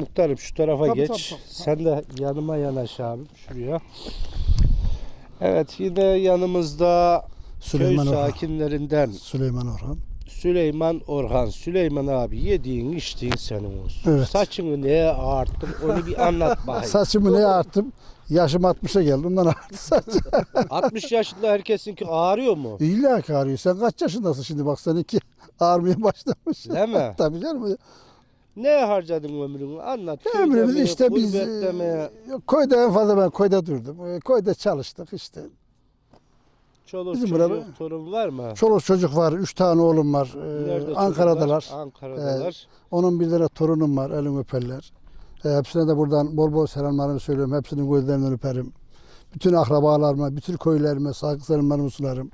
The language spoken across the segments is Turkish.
Muhtarım şu tarafa Tabii, geç. tabii, tabii. Sen de yanıma yanaş abi şuraya. Evet yine yanımızda Süleyman köy Orhan. sakinlerinden Süleyman Orhan. Süleyman Orhan. Süleyman abi yediğin içtiğin senin olsun. Evet. Saçını neye ağarttın onu bir anlat bakayım. Saçımı ne arttım? Yaşım 60'a geldi. Ondan arttı saç. 60 yaşında herkesinki ağrıyor mu? İlla ki ağrıyor. Sen kaç yaşındasın şimdi? Bak seninki ağrımaya başlamış. Değil mi? Tabii canım. Ne harcadın ömrünü? Anlat. Köyde Ömrümüz mi, işte biz gurbette mi? e, koyda en fazla ben koyda durdum. E, Koyda çalıştık işte. Çoluk bizim çocuk, burada- torun var mı? Çoluk çocuk var. Üç tane oğlum var. E, Nerede Ankara'dalar. çocuklar? Ankara'dalar. Onun bir tane torunum var. Elim öperler. E, hepsine de buradan bol bol selamlarımı söylüyorum. Hepsinin gözlerinden öperim. Bütün akrabalarıma, bütün köylerime saygı selamlarımı sunarım.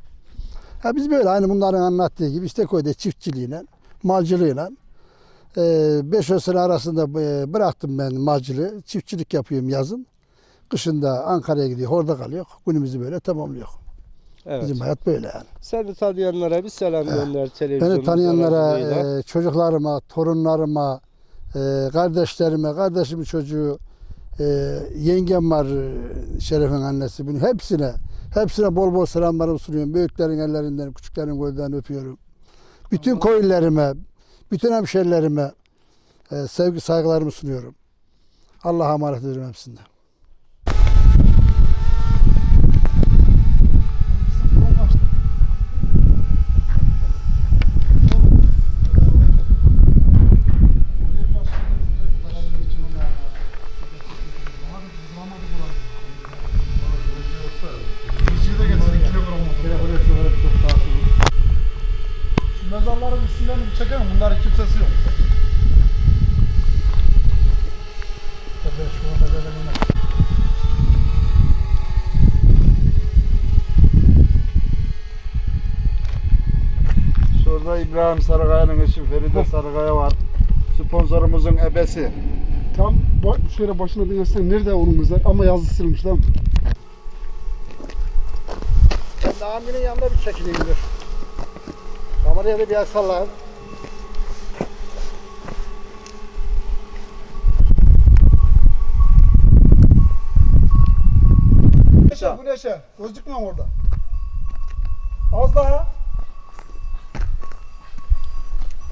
Ha biz böyle aynı bunların anlattığı gibi işte köyde çiftçiliğiyle, malcılığıyla 5 e, sene arasında e, bıraktım ben malcılığı. Çiftçilik yapıyorum yazın. Kışında Ankara'ya gidiyor, orada kalıyor. Günümüzü böyle tamamlıyor. Evet. Bizim hayat böyle yani. Seni tanıyanlara bir selam gönder televizyon. Beni tanıyanlara, e, çocuklarıma, torunlarıma, e, kardeşlerime, kardeşimin çocuğu, e, yengem var, e, Şeref'in annesi. Bunu hepsine, hepsine bol bol selamlarımı sunuyorum. Büyüklerin ellerinden, küçüklerin gözlerinden öpüyorum. Bütün koyunlarıma, bütün hemşerilerime e, sevgi saygılarımı sunuyorum. Allah'a emanet ediyorum hepsine. Bir çekelim. Bunların kimsesi yok. Şurada İbrahim Sarıkaya'nın eşi Feride Sarıkaya var. Sponsorumuzun ebesi. Tam şöyle başına dinlesen nerede onun mezar ama yazı silmiş lan. Ben de aminin yanında bir çekileyim dur. Kameraya da bir el sallayın. Güneşe, güneşe. Gözükmüyor mu orada? Az daha.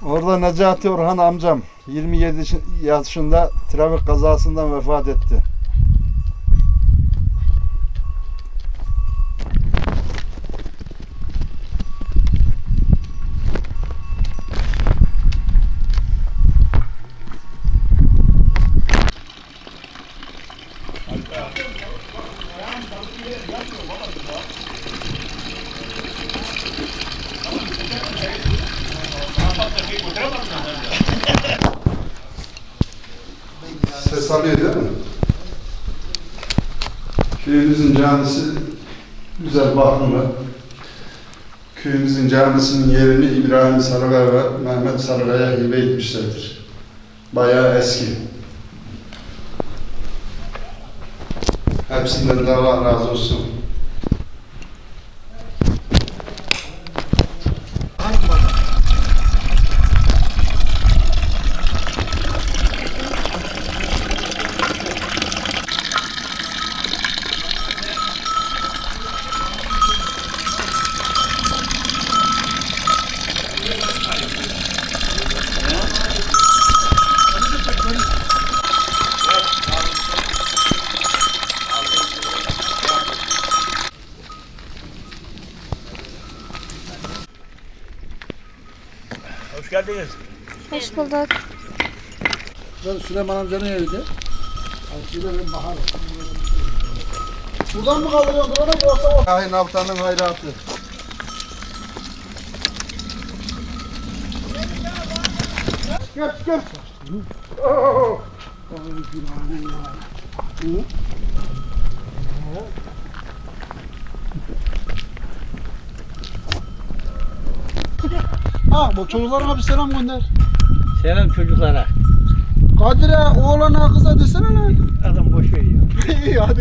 Orada Necati Orhan amcam 27 yaşında trafik kazasından vefat etti. Ses alıyor değil mi? Köyümüzün camisi güzel bakımlı. Köyümüzün camisinin yerini İbrahim Sarıkaya ve Mehmet Sarıkaya hibe etmişlerdir. Bayağı eski. Hepsinden de Allah razı olsun. Hoş bulduk. Ben Süleyman amcanın eviydi. Buradan mı kaldırıyorsun drone'u yoksa o? Kahin Altan'ın hayratı. Gel gel. Ha bu çocuklarına bir selam gönder. Selam çocuklara. Kadir'e, oğlana, kıza desene lan. Adam boş veriyor. İyi hadi.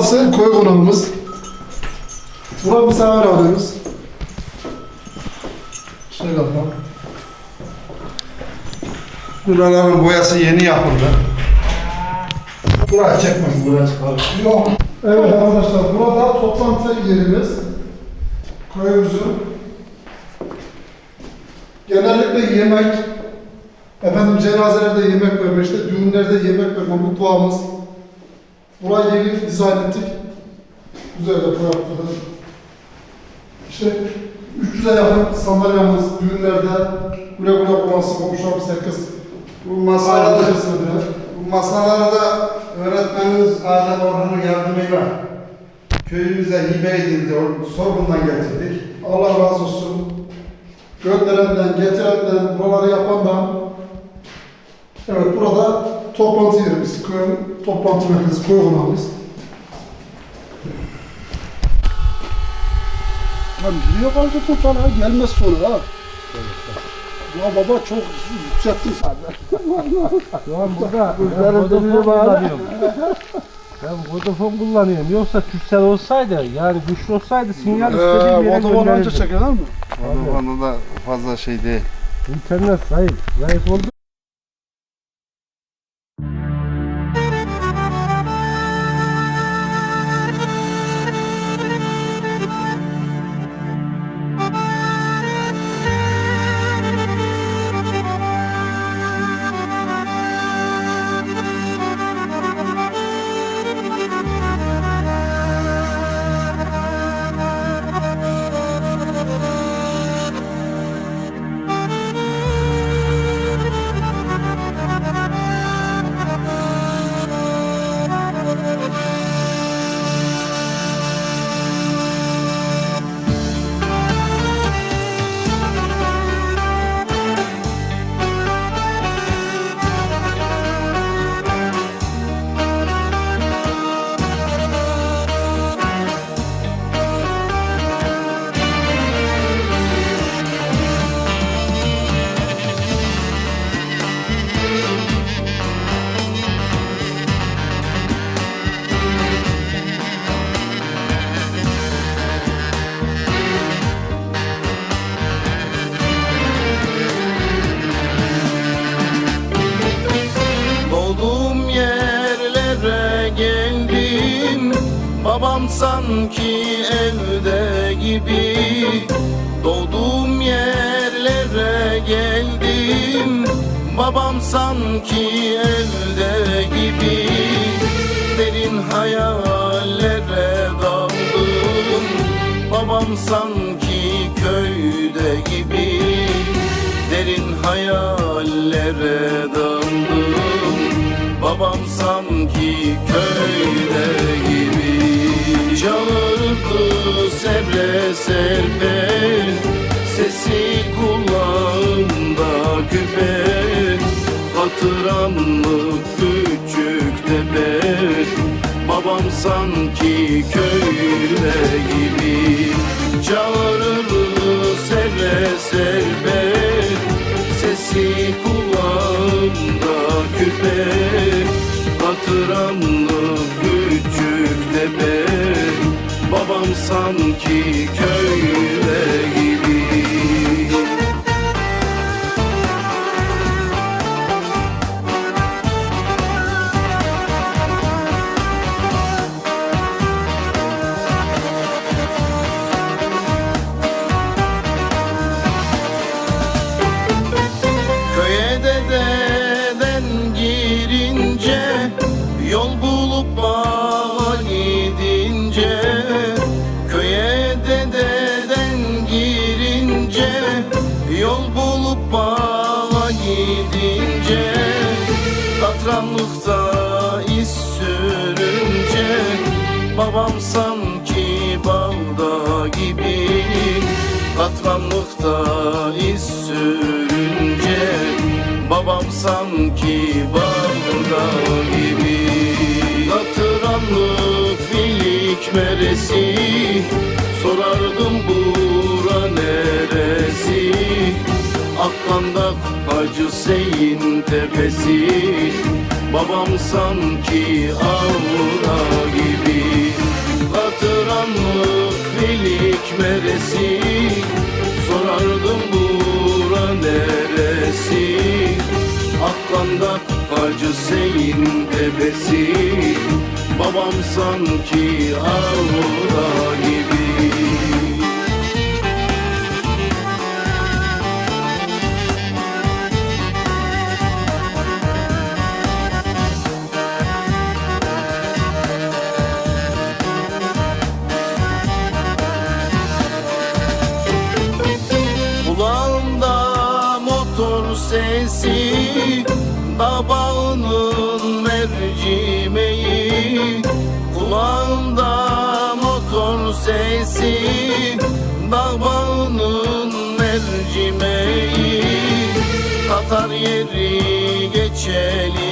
Burası köy konağımız. Burası misafirhanemiz. Şöyle yapalım. Buraların boyası yeni yapıldı. Buraya çekmeyin, buraya çıkalım. Yok. Evet arkadaşlar burada toplantı yerimiz. Köyümüzün. Genellikle yemek, efendim cenazelerde yemek verme, işte düğünlerde yemek verme mutfağımız. Burayı yeni dizayn ettik. Güzel de bıraktık. İşte 300'e yakın sandalyemiz düğünlerde güle güle kullansın komşularımız herkes. Bu ödüyor. bu masaları da öğretmenimiz Adem Orhan'ın yardımıyla köyümüze hibe edildi. Sorgun'dan getirdik. Allah razı olsun. Gönderenden, getirenden, buraları yapandan. Evet, burada toplantı yerimiz, köyün toplantı merkezi, köy konağımız. Lan nereye kaldı kurtar ha? Gelmez sonra ha. Ya baba çok yükselttin sen. Şu an burada ben Vodafone kullanıyorum. Ben Vodafone kullanıyorum. Yoksa Türkcell olsaydı yani güçlü olsaydı sinyal istediğim yere Vodafone önce gönderirdim. çekerler mi? Onu da fazla şey değil. İnternet zayıf. Zayıf oldu. Sanki evde gibi Doğduğum yerlere geldim. Babam sanki evde gibi Derin hayallere daldım. Babam sanki köyde gibi Derin hayallere daldım. Babam sanki köyde serre serpe Sesi kulağımda küpe Hatıranlık küçük tepe Babam sanki köyde gibi. Çağırır serre serpe Sesi kulağımda küpe Hatıranlık küçük tepe Babam sanki köyde Babam sanki bağda gibi. Katranlıkta iz sürünce Babam sanki bağda gibi. Katıranlık filik meresi Sorardım bura neresi? Aklandak Hacı Hüseyin tepesi Babam sanki avra gibi Hatıranlık filik meresi Sorardım bura neresi? Aklandak Hacı Hüseyin tepesi. Babam sanki avra gibi Babağının mercimeği Kulağımda motor sesi. Babağının mercimeği Tatar yeri geçeli.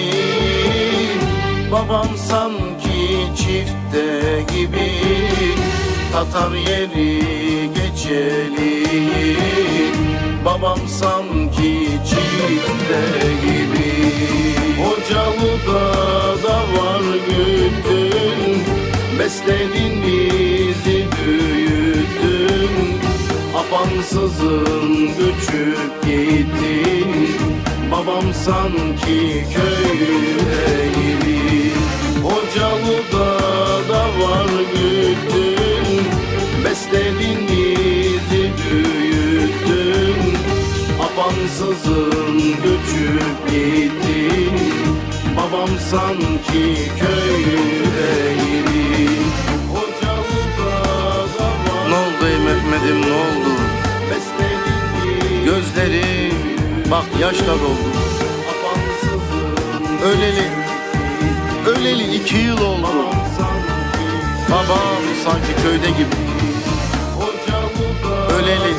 Babam sanki çifte gibi Tatar yeri geçeli Babam sanki çifte gibi. Hocalı'da da var güttün Besledin bizi büyüttün. Apansızın göçüp gittin. Babam sanki köyde gibi. Hocalı'da gittin Babam sanki köyde gibi Hocalı'da da var Ne oldu Mehmet'im ne oldu? Gözlerim bak yaşla doldu. Öleli, öleli iki yıl oldu. Babam sanki köyde gibi. Öleli,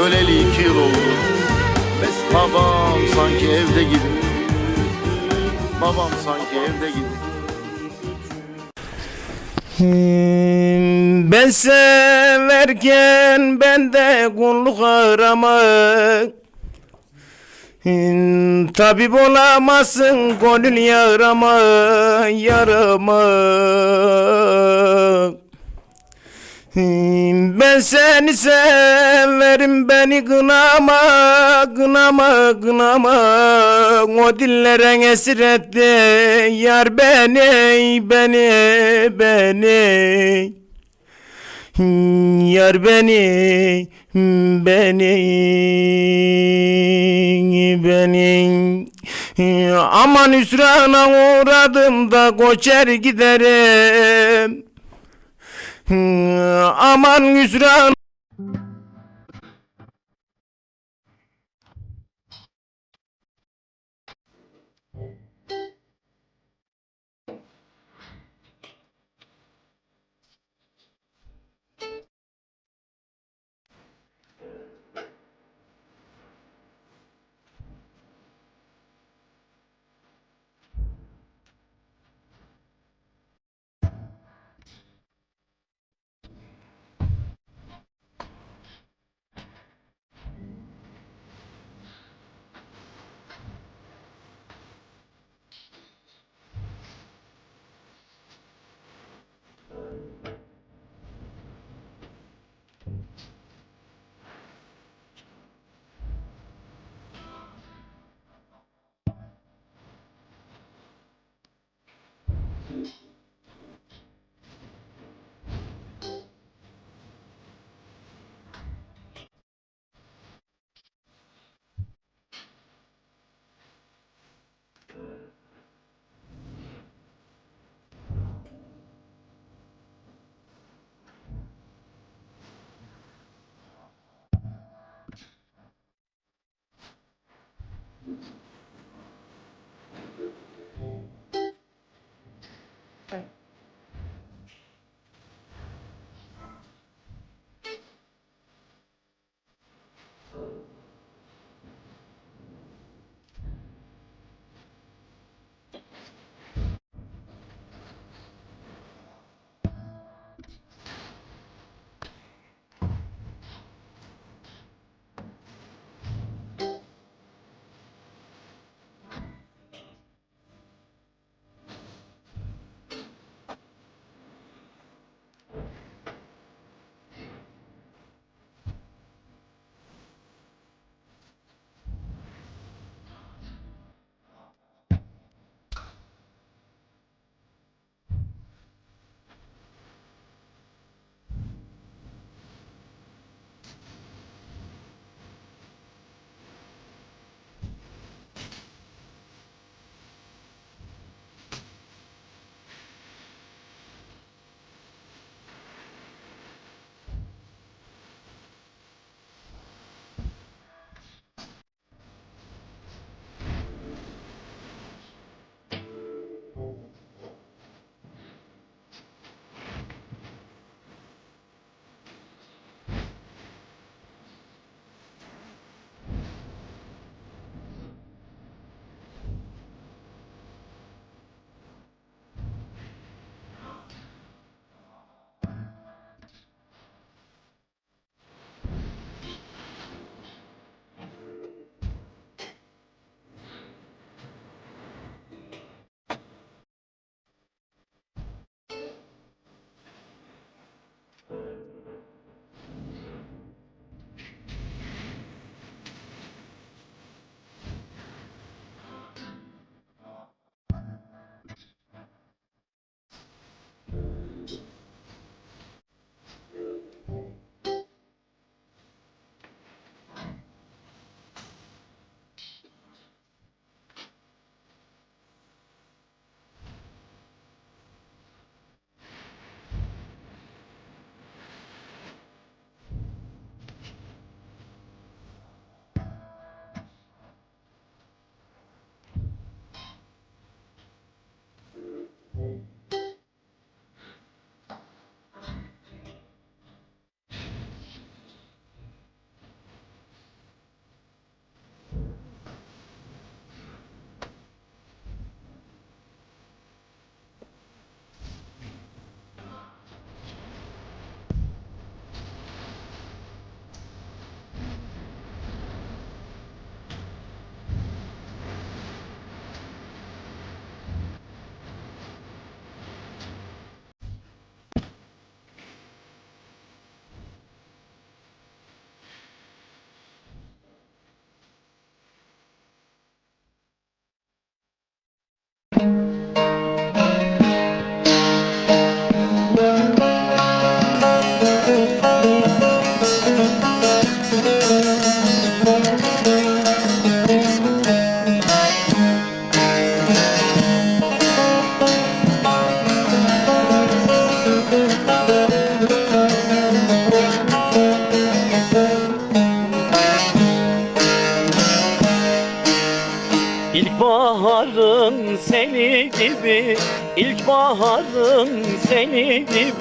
öleli iki yıl oldu. Babam sanki evde gibi. Babam sanki evde gibi. Ben severken bende kulluk arama Tabip olamazsın gönül yarama yarama Ben seni severim beni kınama kınama kınama. O dillere esir etti yar beni beni beni. Yar beni beni beni. Aman hüsrana uğradım da koçer giderim Aman hüsran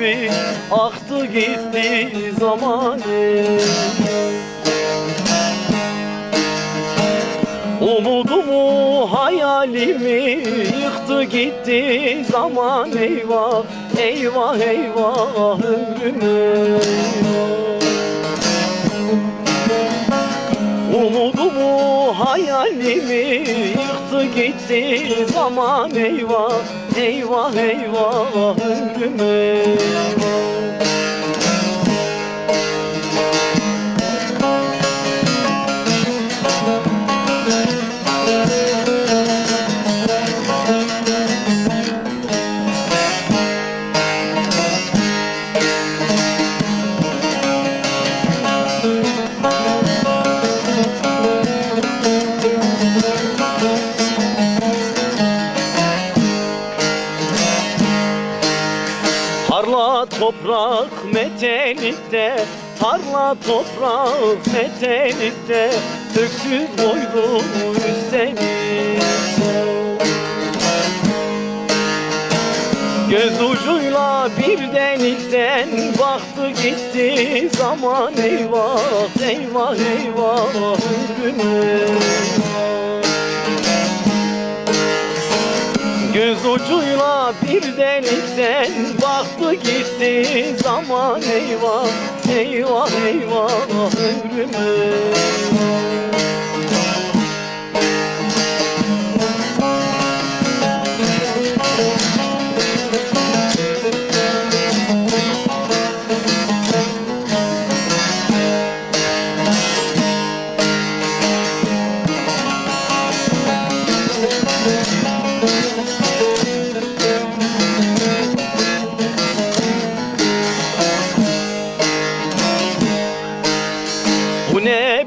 Gibi Aktı gitti zamanı. Umudumu hayalimi yıktı gitti zaman. Eyvah eyvah eyvah ömrümü. Umudumu hayalimi yıktı gitti zaman. Eyvah eyvah eyvah ömrümü Tarla toprak metelikte Öksüz boylu üstelik Göz ucuyla bir delikten baktı gitti zaman eyvah eyvah eyvah ömrüme Göz ucuyla bir delikten baktı gitti zaman eyvah eyvah eyvah ömrüme Bu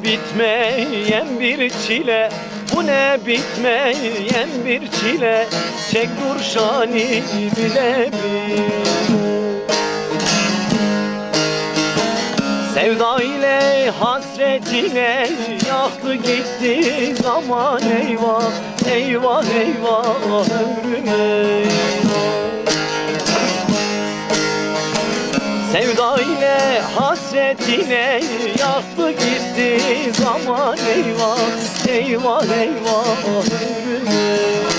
bitmeyen bir çile? Bu ne bitmeyen bir çile? Çek dur şani bile bir. Sevda ile hasret ile yaktı gitti zaman eyvah Eyvah eyvah ömrüme Sevda ile hasret ile yaktı gitti. Zaman eyvah Eyvah eyvah. ömrüme